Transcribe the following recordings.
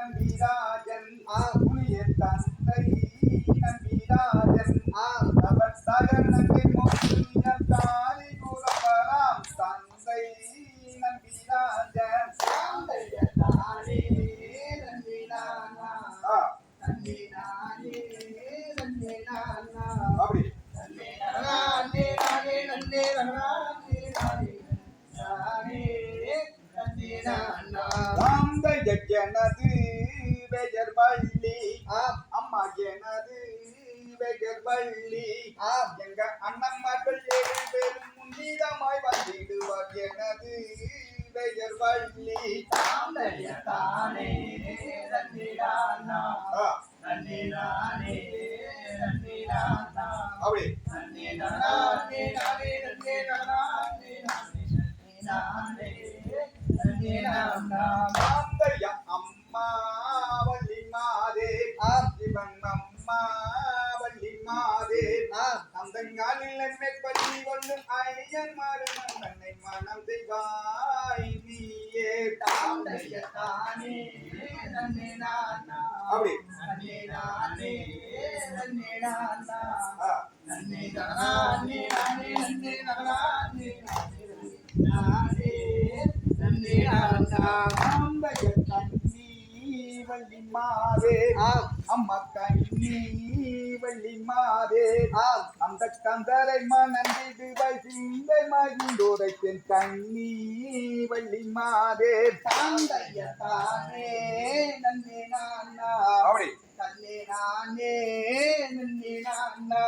நம்பிராஜன் புனிய தந்தை நம்பிராஜன் அவர் சகனத்தை மொழியம் தாரி கூறப்பராம் தந்தை நம்பிராஜன். ஆ, அப்படி. தாந்த எனது பெயர் வள்ளி. அம்மா எனது பெயர் வள்ளி. எங்க அண்ணன் மக்கள் ஏழு பேரும் முன்னிதமாய் வந்திடுவார். எனது பெயர் வள்ளி. ஆ, அப்படி தாந்தைய என்னை பள்ளி கொள்ளும் ஐயன் மருமன் தன்னை மனம் செய்வாய் நீயே அப்படி. ஆ, தாந்தைய கண்ணி வள்ளி மாதே அம்மா கண்ணி வள்ளி மாதே. அந்த கந்தரை மணந்திடுவாய் சிந்தை மகிழ்ந்தோரைத்தேன் கண்ணி வள்ளி மாதே. அப்படி. தன்னே நானே நன்னே நானா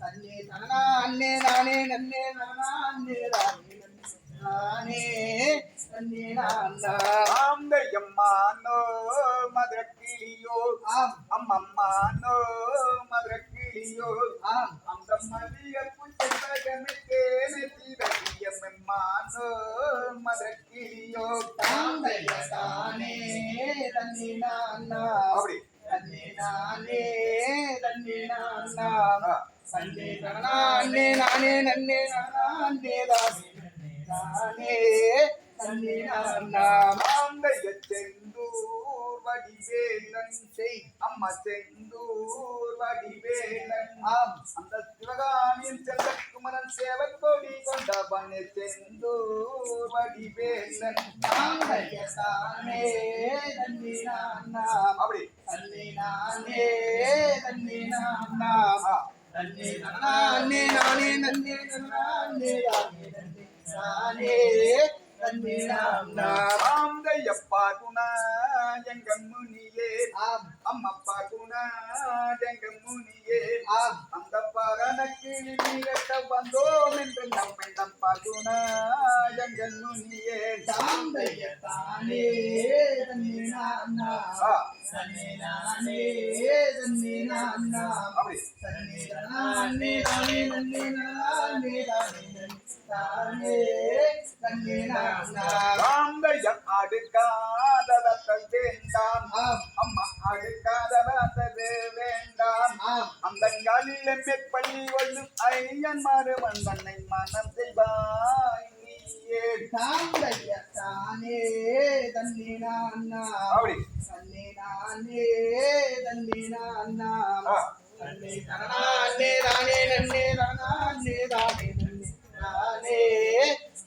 தன்னே நானே நானே நன்னே நானே நானே நானே தன்னே நானா கிளியோ தாந்தைய தானே தன்னே நானா அப்படி நானே தன்னே நானா ஆ, நானே நானே நன்னே நானே தானே நானே தன்னே நானா ஆந்தைய செந்தூர் வடிவேலன் செய் அம்மா செந்தூர் வடிவேலன் ஆம் அந்த சிவகாமியின் செல்லக்குமரன் சேவக்கொடி கொண்டவனே செந்தூர் வடிவேலன் தாந்தைய தானே தன்னே நானா அப்படி தன்னே நானே தன்னே நானா ஆ, தன்னே நானே நானே நன்னே நானே நானே நன்னே நானே தன்னே ஆந்தையப்பா குணா எங்க முனியே ஆம். அம்மப்பா குணா எங்க முனியே ஆம். அந்த பரணக்கு நீரட்ட வந்தோம் என்று நம்மை நம் பகுணா எங்க முனியே தாந்தைய தானே தன்னே நானா தன்னே நானே தன்னே நானா அப்படி. தன்னே நானே நானே நன்னே நானே நானே தானே தன்னே நானா மருமன் தன்னை மனம் செய்வாய் நீயே தாந்தைய தானே தன்னே நானா தன்னே நானே தன்னே நானா ஆ, தன்னே தானே தானே நன்னே தானே தானே நன்னே தானே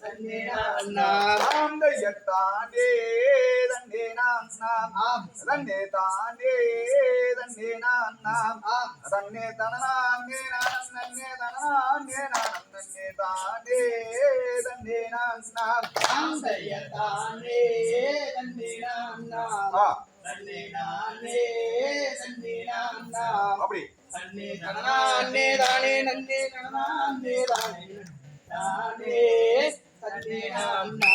தன்னே நானா ஆந்தைய தானே தன்னே நான் தன்னே தானே தன்னே நான் நாம் ஆம் தன்னே தனநானே நான் நன்னே தனநானே நான் நன்னே தானே தன்னே நான் நாம் தாந்தைய தானே தன்னே நானா ஆ, தன்னே நானே தன்னே நானா அப்படி. தன்னே தானே தானே நன்னே தானே தானே தானே தன்னே நானா.